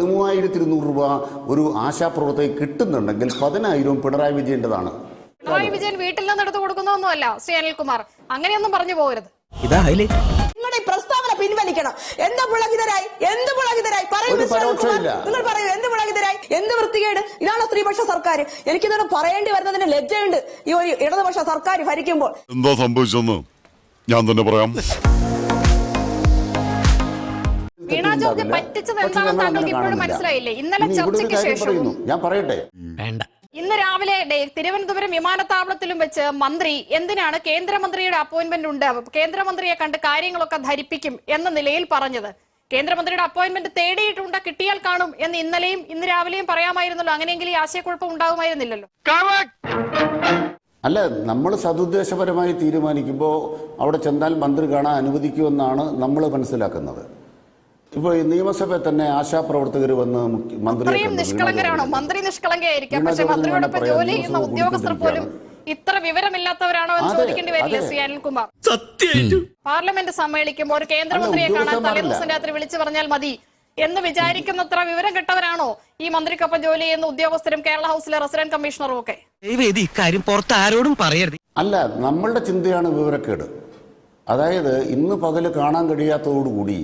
പതിമൂവായിരത്തി ഇരുന്നൂറ് രൂപ ഒരു ആശാപ്രവർത്തകർ കിട്ടുന്നുണ്ടെങ്കിൽ പതിനായിരവും പിണറായി വിജയന്റെതാണ്. പിണറായി വിജയൻ വീട്ടിൽ നിന്ന് എടുത്തു കൊടുക്കുന്നൊന്നുമല്ല ശ്രീ അനിൽകുമാർ. അങ്ങനെയൊന്നും പറഞ്ഞു പോകരുത്. ഇതാ ഹൈലൈറ്റ് നിങ്ങളുടെ പ്രസ്താവന പിൻവലിക്കണം. എന്ത് പുളകിതരായി? എന്ത് പുളകിതരായി? പറയൂ. നിങ്ങൾ പറയൂ എന്ത് പുളകിതരായി? എന്ത് വൃത്തികേട്? ഇതാണ് സ്ത്രീപക്ഷ സർക്കാർ എനിക്കിതൊന്നും പറയേണ്ടി വരുന്നതിന് ലജ്ജയുണ്ട് ഈ ഒരു ഇടതുപക്ഷ സർക്കാർ ഭരിക്കുമ്പോൾ. എന്താ സംഭവിച്ചെന്ന്? ഞാൻ തന്നെ പറയാം. പക്ഷേ ഞങ്ങൾ അങ്ങനെ കാണുന്നില്ല. ഇനി ഇവിടെ ഒരു കാര്യം പറയുന്നു. ഞാൻ പറയട്ടെ? ഇന്ന് രാവിലെ തിരുവനന്തപുരം വിമാനത്താവളത്തിലും വെച്ച് മന്ത്രി എന്തിനാണ് കേന്ദ്രമന്ത്രിയുടെ അപ്പോയിന്റ്മെന്റ് ഉണ്ട്? കേന്ദ്രമന്ത്രിയെ കണ്ട് കാര്യങ്ങളൊക്കെ ധരിപ്പിക്കും എന്ന നിലയിൽ പറഞ്ഞത്. കേന്ദ്രമന്ത്രിയുടെ അപ്പോയിന്റ്മെന്റ് തേടിയിട്ടുണ്ട് കിട്ടിയാൽ കാണും എന്ന് ഇന്നലെയും ഇന്ന് രാവിലെയും പറയാമായിരുന്നല്ലോ. അങ്ങനെയെങ്കിൽ ഈ ആശയക്കുഴപ്പം ഉണ്ടാകുമായിരുന്നില്ലല്ലോ. അല്ല നമ്മൾ സതുദ്ദേശപരമായി തീരുമാനിക്കുമ്പോൾ അവിടെ ചെന്നാൽ മന്ത്രി കാണാൻ അനുവദിക്കുമെന്നാണ് നമ്മൾ മനസ്സിലാക്കുന്നത്. ഇപ്പോൾ ഈ നിയമസഭയിൽ തന്നെ ആശാപ്രവർത്തകർ വന്ന് മന്ത്രി നിഷ്കളങ്കരാണോ? മന്ത്രി നിഷ്കളങ്കയായിരിക്കാം. വീണ പക്ഷെ ജോർജിന് മന്ത്രിയോടൊപ്പം വേണം ജോലി ചെയ്യുന്ന ഉദ്യോഗസ്ഥർ പോലും. ഇത്ര വിവരമില്ലാത്തവരാണോ എന്ന് ചോദിക്കേണ്ടി വരില്ല. ശ്രീ അനിൽകുമാർ. പാർലമെന്റ് സമ്മേളിക്കുമ്പോൾ ഒരു കേന്ദ്രമന്ത്രിയെ കാണാൻ. തലേദിവസം രാത്രി വിളിച്ചു പറഞ്ഞാൽ മതി എന്ന് വിചാരിക്കുന്നത്ര വിവരം കിട്ടവരാണോ ഈ മന്ത്രിക്കൊപ്പം ജോലി ചെയ്യുന്ന ഉദ്യോഗസ്ഥരും കേരള ഹൗസിലെ റെസിഡന്റ് കമ്മീഷണറും ഒക്കെ? ഇക്കാര്യം പുറത്ത് ആരോടും പറയരുത്. അല്ല നമ്മളുടെ ചിന്തയാണ് വിവരക്കേട്. അതായത് ഇന്ന് പകൽ കാണാൻ കഴിയാത്തതോടുകൂടി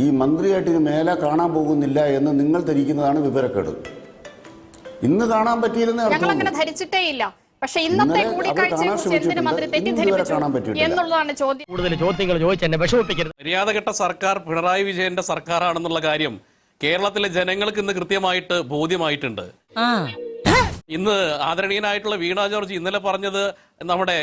ഈ മന്ത്രിയായിട്ട് ഇനി മേലെ കാണാൻ പോകുന്നില്ല എന്ന് നിങ്ങൾ ധരിക്കുന്നതാണ് വിവരക്കേട്. ഇന്ന് കാണാൻ പറ്റിയില്ലെന്ന്. അങ്ങനെ ധരിച്ചിട്ടേ ഇല്ല പക്ഷെ ഇന്നത്തെ മന്ത്രി തെറ്റിദ്ധരിപ്പിച്ചു എന്നുള്ളതാണ് ചോദ്യം. കൂടുതൽ ചോദ്യങ്ങൾ ചോദിച്ച് എന്നെ വിഷമിപ്പിക്കരുത്. മര്യാദഘട്ട സർക്കാർ പിണറായി വിജയന്റെ സർക്കാരാണെന്നുള്ള കാര്യം കേരളത്തിലെ ജനങ്ങൾക്ക് ഇന്ന് കൃത്യമായിട്ട് ബോധ്യമായിട്ടുണ്ട്. ഇന്ന് ആദരണീയനായിട്ടുള്ള വീണ ജോർജ് ഇന്നലെ പറഞ്ഞത് നമ്മുടെ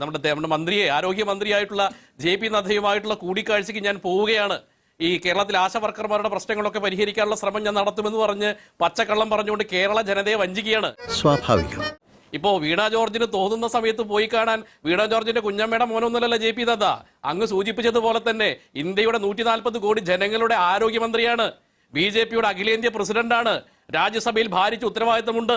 നമ്മുടെ മന്ത്രിയെ ആരോഗ്യമന്ത്രിയായിട്ടുള്ള ജെ പി നദ്ദയുമായിട്ടുള്ള കൂടിക്കാഴ്ചയ്ക്ക് ഞാൻ പോവുകയാണ്. ഈ കേരളത്തിൽ ആശ വർക്കർമാരുടെ പ്രശ്നങ്ങളൊക്കെ പരിഹരിക്കാനുള്ള ശ്രമം ഞാൻ നടത്തുമെന്ന് പറഞ്ഞ് പച്ചക്കള്ളം പറഞ്ഞുകൊണ്ട് കേരള ജനതയെ വഞ്ചിക്കുകയാണ്. സ്വാഭാവികം. ഇപ്പോ വീണ ജോർജിന് തോന്നുന്ന സമയത്ത് പോയി കാണാൻ വീണ ജോർജിന്റെ കുഞ്ഞമ്മയുടെ മോനൊന്നുമല്ല ജെ പി ദത്ത അങ്ങ് സൂചിപ്പിച്ചതുപോലെ തന്നെ ഇന്ത്യയുടെ നൂറ്റി നാൽപ്പത് കോടി ജനങ്ങളുടെ ആരോഗ്യമന്ത്രിയാണ്. ബി ജെ പിയുടെ അഖിലേന്ത്യാ പ്രസിഡന്റാണ്. രാജ്യസഭയിൽ ഭാരിച്ച ഉത്തരവാദിത്തമുണ്ട്.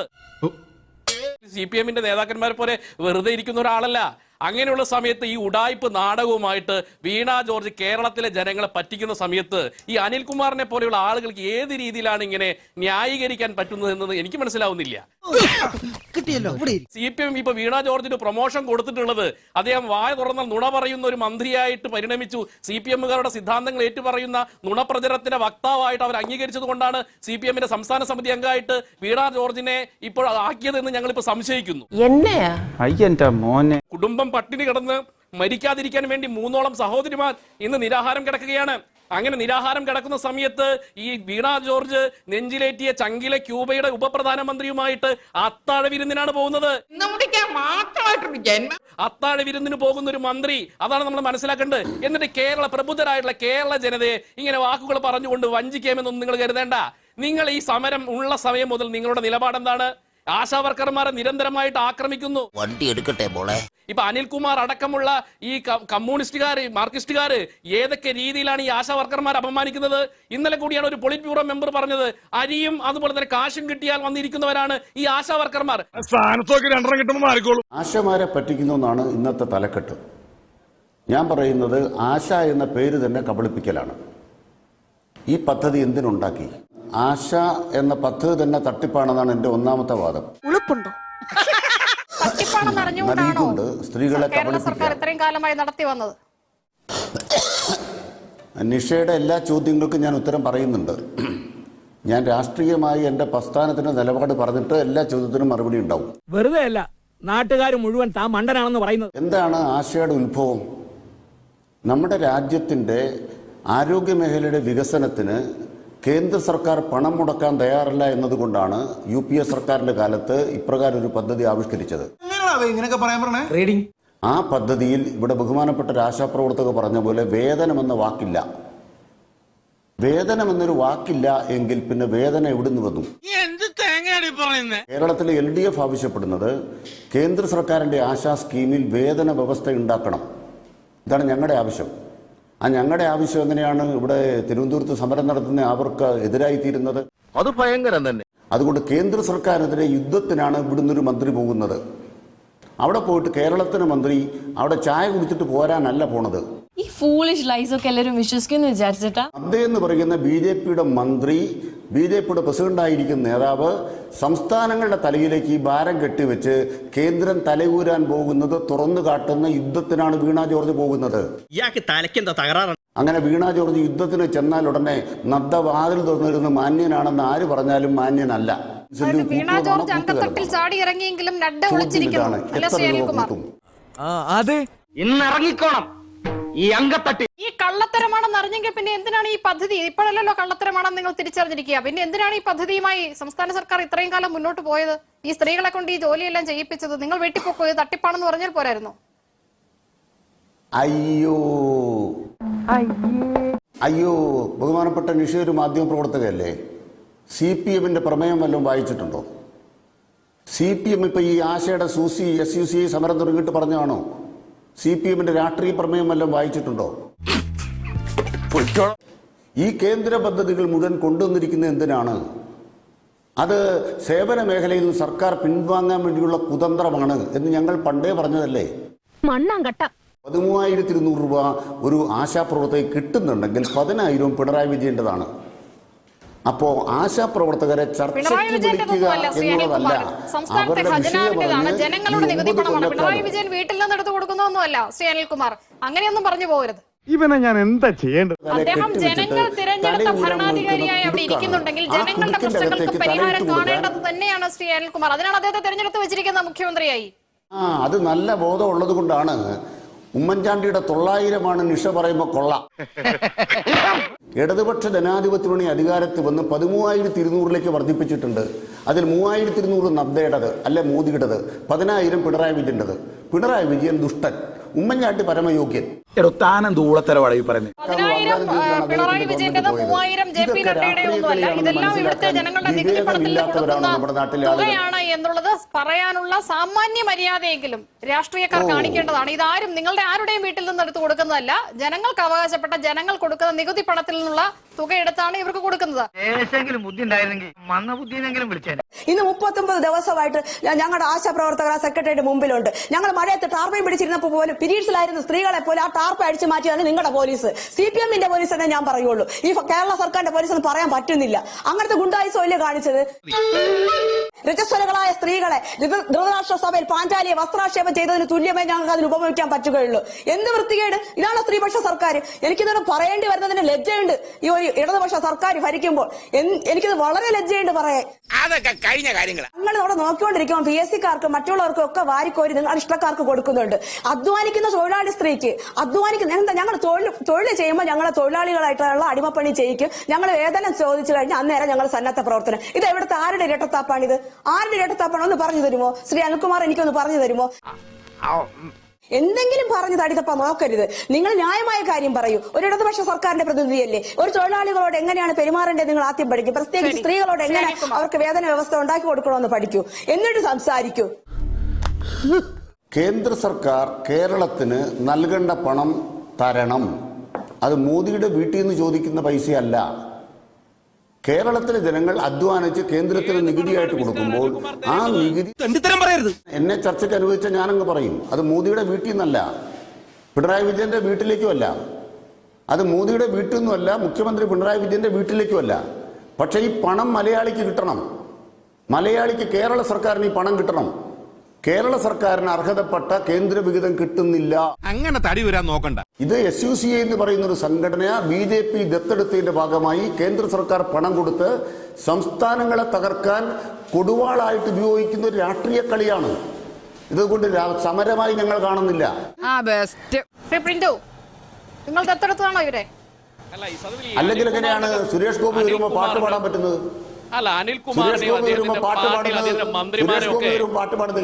സി പി എമ്മിന്റെ നേതാക്കന്മാരെ പോലെ വെറുതെ ഇരിക്കുന്ന ഒരാളല്ല. അങ്ങനെയുള്ള സമയത്ത് ഈ ഉടായ്പ് നാടകവുമായിട്ട് വീണ ജോർജ് കേരളത്തിലെ ജനങ്ങളെ പറ്റിക്കുന്ന സമയത്ത് ഈ അനിൽകുമാറിനെ പോലെയുള്ള ആളുകൾക്ക് ഏത് രീതിയിലാണ് ഇങ്ങനെ ന്യായീകരിക്കാൻ പറ്റുന്നതെന്ന് എനിക്ക് മനസ്സിലാവുന്നില്ല. കിട്ടിയല്ലോ സി പി എം ഇപ്പൊ വീണ ജോർജിന് പ്രൊമോഷൻ കൊടുത്തിട്ടുള്ളത് അദ്ദേഹം വായ തുറന്നാൽ നുണ പറയുന്ന ഒരു മന്ത്രിയായിട്ട് പരിണമിച്ചു. സി പി എമ്മുകാരുടെ സിദ്ധാന്തങ്ങൾ ഏറ്റുപറയുന്ന നുണപ്രചരണത്തിന്റെ വക്താവായിട്ട് അവർ അംഗീകരിച്ചത് കൊണ്ടാണ് സി പി എമ്മിന്റെ സംസ്ഥാന സമിതി അംഗമായിട്ട് വീണ ജോർജിനെ ഇപ്പോൾ ആക്കിയതെന്ന് ഞങ്ങൾ ഇപ്പൊ സംശയിക്കുന്നു കുടുംബം പട്ടിണി കിടന്ന് മരിക്കാതിരിക്കാൻ വേണ്ടി മൂന്നോളം സഹോദരിമാർ ഇന്ന് നിരാഹാരം കിടക്കുകയാണ്. അങ്ങനെ നിരാഹാരം കിടക്കുന്ന സമയത്ത് ഈ വീണ ജോർജ് നെഞ്ചിലേറ്റിയ ചങ്കിലെ ക്യൂബയുടെ ഉപപ്രധാനമന്ത്രിയുമായിട്ട് അത്താഴ വിരുന്നിനാണ് പോകുന്നത് അത്താഴ വിരുന്നിന് പോകുന്ന ഒരു മന്ത്രി അതാണ് നമ്മൾ മനസ്സിലാക്കേണ്ടത്. എന്നിട്ട് കേരള പ്രബുദ്ധരായിട്ടുള്ള കേരള ജനതയെ ഇങ്ങനെ വാക്കുകൾ പറഞ്ഞുകൊണ്ട് വഞ്ചിക്കാമെന്നൊന്നും നിങ്ങൾ കരുതേണ്ട. നിങ്ങൾ ഈ സമരം ഉള്ള സമയം മുതൽ നിങ്ങളുടെ നിലപാട് എന്താണ് ആശാ വർക്കർമാരെ നിരന്തരമായിട്ട് ആക്രമിക്കുന്നു. വണ്ടി എടുക്കട്ടെ മോളെ. ഇപ്പൊ അനിൽകുമാർ അടക്കമുള്ള ഈ കമ്മ്യൂണിസ്റ്റുകാർ കമ്മ്യൂണിസ്റ്റുകാര് മാർക്സിസ്റ്റുകാര് ഏതൊക്കെ രീതിയിലാണ് ഈ ആശാ വർക്കർമാർ അപമാനിക്കുന്നത്? ഇന്നലെ കൂടിയാണ് ഒരു പൊളിറ്റ് ബ്യൂറോ മെമ്പർ പറഞ്ഞത് അരിയും അതുപോലെ തന്നെ കാശും കിട്ടിയാൽ വന്നിരിക്കുന്നവരാണ് ഈ ആശാ വർക്കർമാർ ആശമാരെ പറ്റിക്കുന്നു എന്നാണ് ഇന്നത്തെ തലക്കെട്ട്. ഞാൻ പറയുന്നത് ആശ എന്ന പേര് തന്നെ കബളിപ്പിക്കലാണ്. ഈ പദ്ധതി എന്തിനുണ്ടാക്കി? ആശ എന്ന പദ്ധതി തന്നെ തട്ടിപ്പാണെന്നാണ് എന്റെ ഒന്നാമത്തെ വാദം. ഉളുപ്പുണ്ടോ? നൽകിക്കൊണ്ട് സ്ത്രീകളെ സർക്കാർ ഇത്രയും കാലമായി നടത്തി വന്നത്? നിഷയുടെ എല്ലാ ചോദ്യങ്ങൾക്കും ഞാൻ ഉത്തരം പറയുന്നുണ്ട്. ഞാൻ രാഷ്ട്രീയമായി എന്റെ പ്രസ്ഥാനത്തിന്റെ നിലപാട് പറഞ്ഞിട്ട് എല്ലാ ചോദ്യത്തിനും മറുപടി ഉണ്ടാവും. വെറുതെ അല്ല നാട്ടുകാർ മുഴുവൻ താ മണ്ടനാണെന്ന് പറയുന്നത്. എന്താണ് ആശയുടെ ഉത്ഭവം? നമ്മുടെ രാജ്യത്തിന്റെ ആരോഗ്യമേഖലയുടെ വികസനത്തിന് കേന്ദ്ര സർക്കാർ പണം മുടക്കാൻ തയ്യാറല്ല എന്നതുകൊണ്ടാണ് യു പി എ സർക്കാരിന്റെ കാലത്ത് ഇപ്രകാരം ഒരു പദ്ധതി ആവിഷ്കരിച്ചത്. ആ പദ്ധതിയിൽ ഇവിടെ ബഹുമാനപ്പെട്ട ഒരു ആശാപ്രവർത്തകർ പറഞ്ഞ പോലെ വേതനം എന്ന വാക്കില്ല. വേതനം എന്നൊരു വാക്കില്ല എങ്കിൽ പിന്നെ വേദന എവിടുന്ന് വന്നു? കേരളത്തിലെ എൽ ഡി എഫ് ആവശ്യപ്പെടുന്നത് കേന്ദ്ര സർക്കാരിന്റെ ആശാ സ്കീമിൽ വേതന വ്യവസ്ഥ ഉണ്ടാക്കണം. ഇതാണ് ഞങ്ങളുടെ ആവശ്യം. ആ ഞങ്ങളുടെ ആവശ്യം എങ്ങനെയാണ് ഇവിടെ തിരുവനന്തപുരത്ത് സമരം നടത്തുന്ന അവർക്ക് എതിരായി തീരുന്നത് അത് ഭയങ്കരം തന്നെ. അതുകൊണ്ട് കേന്ദ്ര സർക്കാരെതിരെ യുദ്ധത്തിനാണ് ഇവിടുന്ന് ഒരു മന്ത്രി പോകുന്നത്. അവിടെ പോയിട്ട് കേരളത്തിന് മന്ത്രി അവിടെ ചായ കുടിച്ചിട്ട് പോരാനല്ല പോണത്. ഈ ഫൂളിഷ് ലൈസ് ഒക്കെ എല്ലാവരും വിശ്വസിക്കുന്നു വിചാരിച്ചിട്ടാ? അദ്ദേഹം എന്ന് പറയുന്ന ബി ജെ പിയുടെ മന്ത്രി ബി ജെ പിയുടെ പ്രസിഡന്റായിരിക്കുന്ന നേതാവ്. സംസ്ഥാനങ്ങളുടെ തലയിലേക്ക് ഈ ഭാരം കെട്ടിവെച്ച് കേന്ദ്രം തലകൂരാൻ പോകുന്നത് തുറന്നു കാട്ടുന്ന യുദ്ധത്തിനാണ് വീണ ജോർജ് പോകുന്നത്. ഇയാൾക്ക് തലയ്ക്കെന്താ തകരാറാണ് അങ്ങനെ വീണ ജോർജ് യുദ്ധത്തിന് ചെന്നാൽ ഉടനെ നദ്ദ വാതിൽ തുറന്നിരുന്ന് മാന്യനാണെന്ന് ആര് പറഞ്ഞാലും മാന്യനല്ല. വീണ ജോർജ് അങ്കത്തട്ടിൽ ചാടി ഇറങ്ങിയെങ്കിലും നഡ്ഡ വിളിച്ചിരിക്കുന്നു. അല്ല ശ്രീ അതെ ഇന്ന് ഇറങ്ങിക്കോണം ഈ അങ്കത്തട്ടി ഈ കള്ളത്തരമാണെന്ന് അറിഞ്ഞെങ്കിൽ പിന്നെ എന്തിനാണ് ഈ പദ്ധതി? ഇപ്പോഴല്ലല്ലോ കള്ളത്തരമാണെന്ന് നിങ്ങൾ തിരിച്ചറിഞ്ഞിരിക്കുക. പിന്നെ എന്തിനാണ് ഈ പദ്ധതിയുമായി സംസ്ഥാന സർക്കാർ ഇത്രയും കാലം മുന്നോട്ട് പോയത്? ഈ സ്ത്രീകളെ കൊണ്ട് ഈ ജോലിയെല്ലാം ചെയ്യിപ്പിച്ചത് നിങ്ങൾ വീട്ടിൽ ഇത് തട്ടിപ്പാണെന്ന് പറഞ്ഞാൽ പോരായിരുന്നു. അയ്യോ. അയ്യോ. ബഹുമാനപ്പെട്ട നിഷ ഒരു മാധ്യമ പ്രവർത്തകയല്ലേ സി പി എമ്മിന്റെ പ്രമേയം വല്ലതും വായിച്ചിട്ടുണ്ടോ? സി പി എം ഇപ്പൊ ഈ ആശയുടെ സൂസി എസ് യു സി സമരം തുടങ്ങിയിട്ട് പറഞ്ഞതാണോ? സി പി എമ്മിന്റെ രാഷ്ട്രീയ പ്രമേയം വല്ലതും വായിച്ചിട്ടുണ്ടോ? ഈ കേന്ദ്ര പദ്ധതികൾ മുഴുവൻ കൊണ്ടുവന്നിരിക്കുന്നത് എന്തിനാണ്? അത് സേവന മേഖലയിൽ നിന്ന് സർക്കാർ പിൻവാങ്ങാൻ വേണ്ടിയുള്ള കുതന്ത്രമാണ് എന്ന് ഞങ്ങൾ പണ്ടേ പറഞ്ഞതല്ലേ? മണ്ണാങ്കട്ട. പതിമൂവായിരത്തി ഇരുന്നൂറ് രൂപ ഒരു ആശാപ്രവർത്തകർ കിട്ടുന്നുണ്ടെങ്കിൽ പതിനായിരവും പിണറായി വിജയേണ്ടതാണ് അപ്പോ ആശാപ്രവർത്തകരെ ചർച്ച ചർച്ചയ്ക്ക് വിളിക്കുക എന്നുള്ളതല്ല അവരുടെ വിഷയം ജനങ്ങളുടെ ഈ നികുതി ഒമ്പത് പണമാണ് പിണറായി വിജയൻ വീട്ടിൽ നിന്ന് എടുത്തു കൊടുക്കുന്നതൊന്നുമല്ല ശ്രീ അനിൽകുമാർ അങ്ങനെയൊന്നും പറഞ്ഞു പോകരുത്. ഇവനെ ഞാൻ എന്താ ചെയ്യേണ്ടത്? അദ്ദേഹം ജനങ്ങൾ തിരഞ്ഞെടുത്ത ഭരണാധികാരിയായി അവിടെ ഇരിക്കുന്നുണ്ടെങ്കിൽ ആ ജനങ്ങളുടെ പ്രശ്നങ്ങൾക്ക് പരിഹാരം കാണേണ്ടത് തന്നെയാണ് ശ്രീ അനിൽകുമാർ. അതിനാണ് അദ്ദേഹത്തെ തിരഞ്ഞെടുത്ത് വെച്ചിരിക്കുന്ന മുഖ്യമന്ത്രിയായി. ആ അത് നല്ല ബോധം ഉള്ളത് കൊണ്ടാണ്. ഉമ്മൻചാണ്ടിയുടെ തൊള്ളായിരമാണ് നിഷ പറയുമ്പോൾ കൊള്ള. ഇടതുപക്ഷ ജനാധിപത്യ മുന്നണി അധികാരത്തിൽ വന്ന് പതിമൂവായിരത്തി ഇരുന്നൂറിലേക്ക് വർദ്ധിപ്പിച്ചിട്ടുണ്ട്. അതിൽ മൂവായിരത്തി ഇരുന്നൂറ് നദ്ദയുടേത് അല്ലെ മോദിയുടേത് പതിനായിരം പിണറായി വിജയന്റെത്. പിണറായി വിജയൻ ദുഷ്ടൻ. ഉമ്മൻചാണ്ടി പരമയോഗ്യൻ. എടോ താനെന്ത് ഊളത്തരവാടാ ഈ പറയുന്നത് പതിനായിരം പിണറായി വിജയന്റേത് മൂവായിരം ജെ പി നഡ്ഡയുടെ ഒന്നുമല്ല. ഇതെല്ലാം ഇവിടുത്തെ ജനങ്ങളുടെ നികുതി പണത്തിൽ നിന്ന് കൊടുക്കുന്ന തുകയാണ് എന്നുള്ളത് പറയാനുള്ള സാമാന്യ മര്യാദയെങ്കിലും രാഷ്ട്രീയക്കാർ കാണിക്കേണ്ടതാണ്. ഇതാരും നിങ്ങളുടെ ആരുടെയും വീട്ടിൽ നിന്ന് എടുത്ത് കൊടുക്കുന്നതല്ല. ജനങ്ങൾക്ക് അവകാശപ്പെട്ട ജനങ്ങൾ കൊടുക്കുന്ന നികുതി പണത്തിൽ നിന്നുള്ള തുക എടുത്താണ് ഇവർക്ക് കൊടുക്കുന്നത്. ദേശെങ്കിലും ബുദ്ധി ഉണ്ടായിരുന്നെങ്കിൽ മന്ന വിളിച്ചേനെ. ഇന്ന് മുപ്പത്തൊമ്പത് ദിവസമായിട്ട് ഞങ്ങളുടെ ആശാ പ്രവർത്തകർ സെക്രട്ടറിയുടെ മുമ്പിലുണ്ട്. ഞങ്ങൾ മഴയത്ത് ടാർപ്പയും പിടിച്ചിരുന്നപ്പോൾ പോലും പിരീഡ്സിലായിരുന്ന സ്ത്രീകളെ പോലെ ആ ടാർപ്പ അടിച്ചു മാറ്റിയാണ് നിങ്ങളുടെ പോലീസ്. സി പി എമ്മിന്റെ പോലീസ് തന്നെ ഞാൻ പറയുള്ളൂ. ഈ കേരള സർക്കാരിന്റെ പോലീസ് എന്ന് പറയാൻ പറ്റുന്നില്ല. അങ്ങനത്തെ ഗുണ്ടായിസോല്ലേ കാണിച്ചത്. രജസ്വലകളായ സ്ത്രീകളെ ധൃത- ധൃതരാഷ്ട്ര സഭയിൽ പാഞ്ചാലിയെ വസ്ത്രാക്ഷേപം ചെയ്തതിന് തുല്യമായി ഞങ്ങൾക്ക് അതിന് ഉപയോഗിക്കാൻ പറ്റുകയുള്ളൂ. എന്ത് വൃത്തികേട്? ഇതാണ് സ്ത്രീപക്ഷ സർക്കാർ എനിക്കിതോട് പറയേണ്ടി വരുന്നതിന് ലജ്ജയുണ്ട്. ഈ ഒരു ഇടതുപക്ഷ സർക്കാർ ഭരിക്കുമ്പോൾ. എനിക്കിത് വളരെ ലജ്ജയുണ്ട് പറയാൻ അതൊക്കെ കഴിഞ്ഞ കാര്യങ്ങൾ ഞങ്ങൾ അവിടെ നോക്കിക്കൊണ്ടിരിക്കുമ്പോൾ പി എസ് സിക്കാർക്കും മറ്റുള്ളവർക്കും ഒക്കെ വാരിക്കോരി നിങ്ങൾ ഇഷ്ടക്കാർക്ക് കൊടുക്കുന്നുണ്ട്. അധ്വാനിക്കുന്ന തൊഴിലാളി സ്ത്രീക്ക് അധ്വാനിക്കുന്ന എന്താ ഞങ്ങൾ തൊഴിൽ തൊഴിൽ ചെയ്യുമ്പോൾ ഞങ്ങളെ തൊഴിലാളികളായിട്ടുള്ള അടിമപ്പണി ചെയ്യിക്കും. ഞങ്ങൾ വേതനം ചോദിച്ചു കഴിഞ്ഞാൽ അന്നേരം ഞങ്ങൾ സന്നദ്ധ പ്രവർത്തനം. ഇത് എവിടുത്തെ ആരുടെ ഇരട്ടത്താപ്പാണിത്? ആരുടെ ഇരട്ടത്താപ്പാണ് ഒന്ന് പറഞ്ഞു തരുമോ? ശ്രീ അനിൽകുമാർ എനിക്കൊന്ന് പറഞ്ഞു തരുമോ? എന്തെങ്കിലും പറഞ്ഞു തടിതപ്പ നോക്കരുത്. നിങ്ങൾ ന്യായമായ കാര്യം പറയൂ. ഒരു ഇടതുപക്ഷ സർക്കാരിന്റെ പ്രതിനിധിയല്ലേ? ഒരു തൊഴിലാളികളോട് എങ്ങനെയാണ് പെരുമാറേണ്ടത് നിങ്ങൾ ആദ്യം പഠിക്കും. പ്രത്യേകിച്ച് സ്ത്രീകളോട് എങ്ങനെ അവർക്ക് വേതന വ്യവസ്ഥ ഉണ്ടാക്കി കൊടുക്കണമെന്ന് പഠിക്കൂ. എന്നിട്ട് സംസാരിക്കൂ. കേന്ദ്ര സർക്കാർ കേരളത്തിന് നൽകേണ്ട പണം തരണം. അത് മോദിയുടെ വീട്ടിൽ നിന്ന് ചോദിക്കുന്ന പൈസയല്ല. കേരളത്തിലെ ജനങ്ങൾ അധ്വാനിച്ച് കേന്ദ്രത്തിന് നികുതിയായിട്ട് കൊടുക്കുമ്പോൾ ആ നികുതി പറയരുത്. എന്നെ ചർച്ചയ്ക്ക് അനുവദിച്ച ഞാനങ്ങ് പറയും. അത് മോദിയുടെ വീട്ടിൽ നിന്നല്ല പിണറായി വിജയന്റെ വീട്ടിലേക്കുമല്ല അത് മോദിയുടെ വീട്ടിൽ നിന്നുമല്ല മുഖ്യമന്ത്രി പിണറായി വിജയന്റെ വീട്ടിലേക്കുമല്ല പക്ഷേ ഈ പണം മലയാളിക്ക് കിട്ടണം. മലയാളിക്ക് കേരള സർക്കാരിന് ഈ പണം കിട്ടണം. കേരള സർക്കാരിന് അർഹതപ്പെട്ട കേന്ദ്ര വിഹിതം കിട്ടുന്നില്ല. അങ്ങനെ തടി വരാൻ നോക്കണ്ട. ഇത് എസ് യു സി എന്ന് പറയുന്ന ഒരു സംഘടന ബി ജെ പി ദത്തെടുത്തതിന്റെ ഭാഗമായി കേന്ദ്ര സർക്കാർ പണം കൊടുത്ത് സംസ്ഥാനങ്ങളെ തകർക്കാൻ കൊടുവാളായിട്ട് ഉപയോഗിക്കുന്ന ഒരു രാഷ്ട്രീയ കളിയാണ്. ഇതുകൊണ്ട് സമരമായി ഞങ്ങൾ കാണുന്നില്ല. അല്ലെങ്കിൽ എങ്ങനെയാണ് സുരേഷ് ഗോപി വരുമ്പോൾ പാട്ട് പാടാൻ പറ്റുന്നത്? അല്ല അനിൽകുമാറിനെയും അദ്ദേഹത്തിന്റെ എങ്ങനെയാ?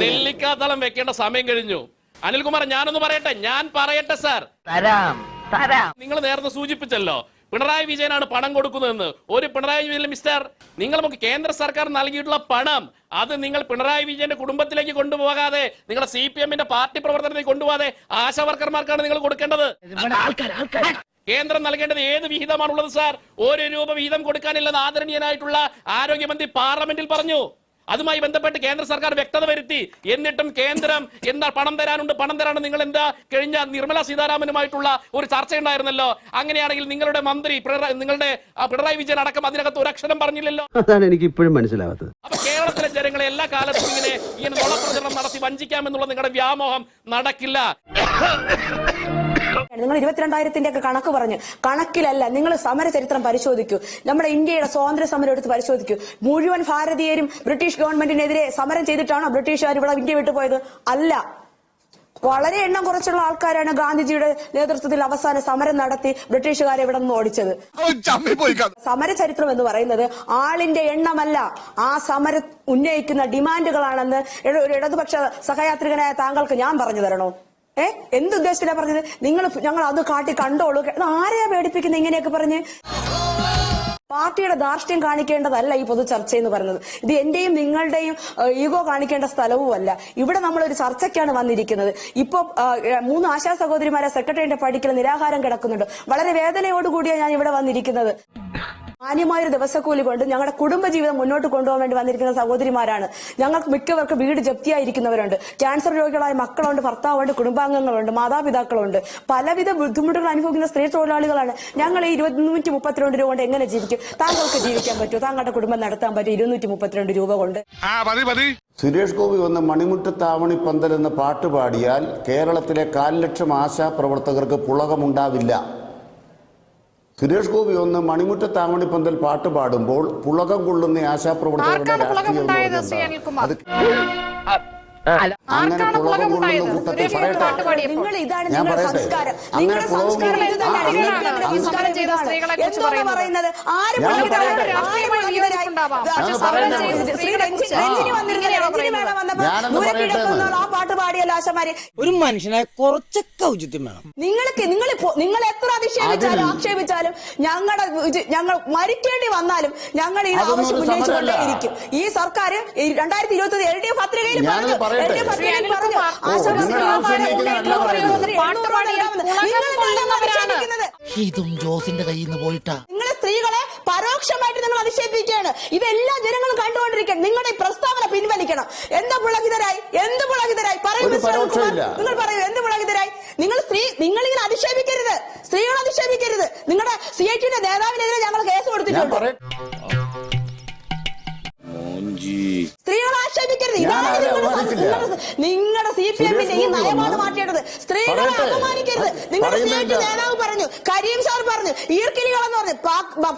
നെല്ലിക്കാത്തളം വെക്കേണ്ട സമയം കഴിഞ്ഞു. അനിൽകുമാർ ഞാനൊന്ന് പറയട്ടെ? ഞാൻ പറയട്ടെ സാർ? തരാം തരാം. നിങ്ങൾ നേരത്തെ സൂചിപ്പിച്ചല്ലോ പിണറായി വിജയനാണ് പണം കൊടുക്കുന്നതെന്ന്. ഒരു പിണറായി വിജയൻ മിസ്റ്റർ നിങ്ങൾ നമുക്ക് കേന്ദ്ര സർക്കാർ നൽകിയിട്ടുള്ള പണം അത് നിങ്ങൾ പിണറായി വിജയന്റെ കുടുംബത്തിലേക്ക് കൊണ്ടുപോകാതെ നിങ്ങളുടെ സി പി എമ്മിന്റെ പാർട്ടി പ്രവർത്തനത്തിലേക്ക് കൊണ്ടുപോകാതെ ആശാ വർക്കർമാർക്കാണ് നിങ്ങൾ കൊടുക്കേണ്ടത്. കേന്ദ്രം നൽകേണ്ടത് ഏത് വിഹിതമാണുള്ളത് സാർ? ഒരു രൂപ വിഹിതം കൊടുക്കാനില്ലെന്ന് ആദരണീയനായിട്ടുള്ള ആരോഗ്യമന്ത്രി പാർലമെന്റിൽ പറഞ്ഞു. അതുമായി ബന്ധപ്പെട്ട് കേന്ദ്ര സർക്കാർ വ്യക്തത വരുത്തി. എന്നിട്ടും കേന്ദ്രം എന്താ പണം തരാനുണ്ട് പണം തരാനുണ്ട്. നിങ്ങൾ എന്താ കഴിഞ്ഞ നിർമ്മല സീതാരാമനുമായിട്ടുള്ള ഒരു ചർച്ച ഉണ്ടായിരുന്നല്ലോ അങ്ങനെയാണെങ്കിൽ നിങ്ങളുടെ മന്ത്രി നിങ്ങളുടെ പിണറായി വിജയൻ അടക്കം അതിനകത്ത് ഒരു അക്ഷരം പറഞ്ഞില്ലല്ലോ? അതാണ് എനിക്ക് ഇപ്പോഴും മനസ്സിലാവാത്തത്. അപ്പൊ കേരളത്തിലെ ജനങ്ങളെ എല്ലാ കാലത്തും ഇങ്ങനെ ഇങ്ങനെ നുണപ്രചരണം നടത്തി വഞ്ചിക്കാമെന്നുള്ള നിങ്ങളുടെ വ്യാമോഹം നടക്കില്ല. നിങ്ങൾ ഇരുപത്തിരണ്ടായിരത്തിന്റെ ഒക്കെ കണക്ക് പറഞ്ഞു. കണക്കിലല്ല നിങ്ങൾ സമര ചരിത്രം പരിശോധിക്കൂ. നമ്മുടെ ഇന്ത്യയുടെ സ്വാതന്ത്ര്യ സമരം എടുത്ത് പരിശോധിക്കൂ. മുഴുവൻ ഭാരതീയരും ബ്രിട്ടീഷ് ഗവൺമെന്റിനെതിരെ സമരം ചെയ്തിട്ടാണോ ബ്രിട്ടീഷുകാർ ഇവിടെ ഇന്ത്യ വിട്ടുപോയത് അല്ല. വളരെ എണ്ണം കുറച്ചുള്ള ആൾക്കാരാണ് ഗാന്ധിജിയുടെ നേതൃത്വത്തിൽ അവസാന സമരം നടത്തി ബ്രിട്ടീഷുകാരെ ഇവിടെ നിന്ന് ഓടിച്ചത്. സമര ചരിത്രം എന്ന് പറയുന്നത് ആളിന്റെ എണ്ണമല്ല. ആ സമരം ഉന്നയിക്കുന്ന ഡിമാൻഡുകളാണെന്ന് ഒരു ഇടതുപക്ഷ സഹയാത്രികനായ താങ്കൾക്ക് ഞാൻ പറഞ്ഞു തരണോ? ഏ? എന്തുദ്ദേശത്തിലാ പറഞ്ഞത്? നിങ്ങൾ ഞങ്ങൾ അത് കാട്ടി കണ്ടോളൂ. ആരെയാ പേടിപ്പിക്കുന്നത് ഇങ്ങനെയൊക്കെ പറഞ്ഞ്? പാർട്ടിയുടെ ധാർഷ്ട്യം കാണിക്കേണ്ടതല്ല ഈ പൊതു ചർച്ച എന്ന് പറയുന്നത്. ഇത് എന്റെയും നിങ്ങളുടെയും ഈഗോ കാണിക്കേണ്ട സ്ഥലവുമല്ല. ഇവിടെ നമ്മൾ ഒരു ചർച്ചയ്ക്കാണ് വന്നിരിക്കുന്നത്. ഇപ്പൊ മൂന്ന് ആശാ സഹോദരിമാരെ സെക്രട്ടറിയുടെ പഠിക്കൽ നിരാഹാരം കിടക്കുന്നുണ്ട്. വളരെ വേദനയോടുകൂടിയാണ് ഞാൻ ഇവിടെ വന്നിരിക്കുന്നത്. മാന്യമായൊരു ദിവസക്കൂലി കൊണ്ട് ഞങ്ങളുടെ കുടുംബജീവിതം മുന്നോട്ട് കൊണ്ടുപോകാൻ വേണ്ടി വന്നിരിക്കുന്ന സഹോദരിമാരാണ്. ഞങ്ങൾ മിക്കവർക്ക് വീട് ജപ്തിയായിരിക്കുന്നവരുണ്ട്. ക്യാൻസർ രോഗികളായ മക്കളുണ്ട് ഭർത്താവുണ്ട് കുടുംബാംഗങ്ങളുണ്ട് മാതാപിതാക്കളുണ്ട്. പലവിധ ബുദ്ധിമുട്ടുകൾ അനുഭവിക്കുന്ന സ്ത്രീ തൊഴിലാളികളാണ് ഞങ്ങൾ ഈ ഇരുന്നൂറ്റി മുപ്പത്തിരണ്ട് രൂപ കൊണ്ട് എങ്ങനെ ജീവിക്കും? താങ്കൾക്ക് ജീവിക്കാൻ പറ്റുമോ? താങ്കളുടെ കുടുംബം നടത്താൻ പറ്റും ഇരുന്നൂറ്റി മുപ്പത്തിരണ്ട് രൂപ കൊണ്ട്. സുരേഷ് ഗോപി വന്ന് മണിമുറ്റത്താവണി പന്തൽ എന്ന പാട്ട് പാടിയാൽ കേരളത്തിലെ കാൽ ലക്ഷം ആശാ പ്രവർത്തകർക്ക് പുളകമുണ്ടാവില്ല. സുരേഷ് ഗോപി ഒന്ന് മണിമുറ്റ പന്തൽ പാട്ട് പാടുമ്പോൾ പുളകം കൊള്ളുന്ന ആശാപ്രവർത്തകരുടെ അങ്ങനെ പുളകം? കൊള്ളുന്ന കൂട്ടത്തിൽ പറയട്ടെ. ഞാൻ പറയട്ടെ. അങ്ങനെ പുളകം ഞാനൊന്ന് പറയട്ടെ പാട്ട് പാടിയല്ലോ ആശമാര് ഒരു മനുഷ്യനെ കുറച്ചൊക്കെ ഔചിത്യം വേണം. നിങ്ങൾക്ക് നിങ്ങൾ ഇപ്പോ- നിങ്ങൾ എത്ര അധിക്ഷേപിച്ചാലും ആക്ഷേപിച്ചാലും ഞങ്ങളെ ഞങ്ങൾ മരിക്കേണ്ടി വന്നാലും ഞങ്ങൾ ഈ ആവശ്യം ഒരു ഉന്നയിച്ചുകൊണ്ടേ സമരമല്ല. ഇരിക്കും ഈ സർക്കാർ രണ്ടായിരത്തി ഇരുപത്തി എൽ ഡി എഫ് പത്രികയിൽ പറഞ്ഞു. എൽ ഡി എഫ് പത്രികയിൽ പറഞ്ഞു. അനിൽകുമാർ, ഓ, ആശാ നിങ്ങൾ വർക്കർമാരെ ആക്ഷേപിക്കുന്നതല്ല എണ്ണൂറ് പറയുന്നത്. രൂപ, പാട്ട് എണ്ണൂറ് പാടിയ രൂപ പുളകം നിങ്ങൾ എന്താണ് കൊള്ളുന്നവരാണ്. ആക്ഷേപിക്കുന്നത്? ഇതും ജോസിന്റെ കയ്യിൽ നിന്ന് പോയിട്ടാ. നിങ്ങളെ സ്ത്രീകളെ പരോക്ഷമായിട്ട് നിങ്ങൾ അധിക്ഷേപിക്കുകയാണ്. ഇതെല്ലാ ജനങ്ങളും കണ്ടുകൊണ്ടിരിക്കണം നിങ്ങളുടെ ഈ പ്രസ്താവന പിൻവലിക്കണം എന്ത് പുളകിതരായി എന്ത് പുളകിതരായി പറയൂ ഒരു മിസ്റ്റർ അനിൽകുമാർ. പരോക്ഷമില്ല. നിങ്ങൾ പറയൂ എന്ത് മുളകിതരായി നിങ്ങൾ സ്ത്രീ നിങ്ങൾ ഇങ്ങനെ അധിക്ഷേപിക്കരുത്. സ്ത്രീകളെ അധിക്ഷേപിക്കരുത്. നിങ്ങളുടെ സി ഐ ടിയുടെ നേതാവിനെതിരെ ഞങ്ങൾ കേസ് കൊടുത്തിട്ടുണ്ട്. സ്ത്രീകളെ ആക്ഷേപിക്കരുത്. ഇതാണ് നിങ്ങളുടെ സി പി എമ്മിന്റെ ഈ നയമാണ് മാറ്റേണ്ടത് സ്ത്രീകളെ അപമാനിക്കരുത്. നിങ്ങളുടെ സി ഐ ടി. നേതാവ് പറഞ്ഞു കരീം സാർ പറഞ്ഞു ഈർക്കിലികളെന്ന് പറഞ്ഞു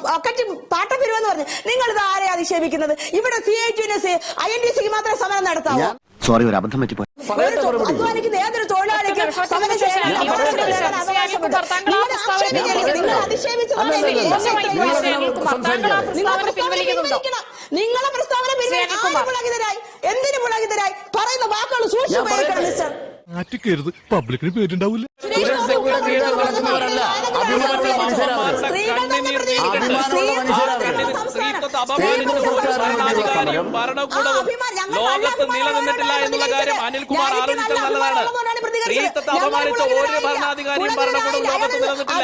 പാക്കറ്റ് പാട്ടപ്പിരിവെന്ന് പറഞ്ഞു. നിങ്ങൾ ഇത് ആരെ അധിക്ഷേപിക്കുന്നത് ഇവിടെ സി ഐ ടിന് ഐ എൻ ടി സിക്ക് മാത്രമേ സമരം നടത്താവൂ. സോറി ഒരു അബദ്ധം പറ്റിപ്പോയി. ഒരു മറുപടി. നിങ്ങളെ പ്രസ്താവന പുളകിതരായി എന്തിന് പുളകിതരായി പറയുന്ന വാക്കുകൾ സൂക്ഷിച്ചു. മിസ്റ്റർ നാറ്റിക്കരുത് പബ്ലിക്കിന് പേരുണ്ടാവില്ല അഭിമാനമുള്ള മനുഷ്യരാണ് അഭിമാനമുള്ള മനുഷ്യരാണ് ഭരണാധികാരിയും ഭരണകൂടവും ലോകത്ത് നിലനിന്നിട്ടില്ല എന്നുള്ള കാര്യം അനിൽകുമാർ ആലോചിച്ചത് നല്ലതാണ്. സ്ത്രീത്വത്തെ അപമാനിച്ച ഒരു ഭരണാധികാരിയും ഭരണകൂടവും ലോകത്ത് നിലനിന്നിട്ടില്ല.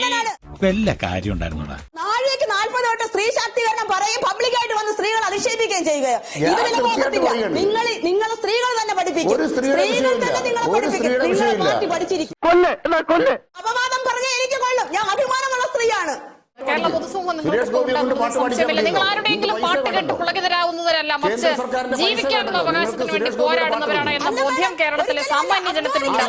ഈ വല്ല കാര്യം ഉണ്ടായിരുന്നോടാ? നാഴികക്ക് നാൽപ്പത് വട്ടം സ്ത്രീ ശാക്തീകരണം പറയും പബ്ലിക്കായിട്ട് വന്ന് സ്ത്രീകൾ അധിക്ഷേപിക്കുകയും ചെയ്യുക ഞാൻ ഇത് പിന്നെ തീർച്ചയായിട്ടും പോകത്തില്ല പറയാണ്. നിങ്ങൾ നിങ്ങൾ സ്ത്രീകൾ തന്നെ പഠിപ്പിക്കും. സ്ത്രീകൾ തന്നെ നിങ്ങളെ പഠിപ്പിക്കും. നിങ്ങൾ വിഷയമില്ല. മാറ്റി പഠിച്ചിരിക്കും കൊല്ല് എന്നാ കൊല്ല് അപവാദം പറഞ്ഞ എനിക്ക് കൊള്ളും ഞാൻ അഭിമാനമുള്ള സ്ത്രീയാണ് കേരള പൊതുസമൂഹം നിങ്ങൾക്ക് കൊണ്ട് സംശയമില്ല നിങ്ങൾ. ആരുടെയെങ്കിലും പാട്ട് കേട്ട്? പുളകിതരാവുന്നവരല്ല മറിച്ച് ജീവിക്കാനുള്ള വേണ്ടോ? അവകാശത്തിന് വേണ്ടി പോരാടുന്നവരാണ് എന്ന ബോധ്യം വേണം. കേരളത്തിലെ സാമാന്യ അല്ല.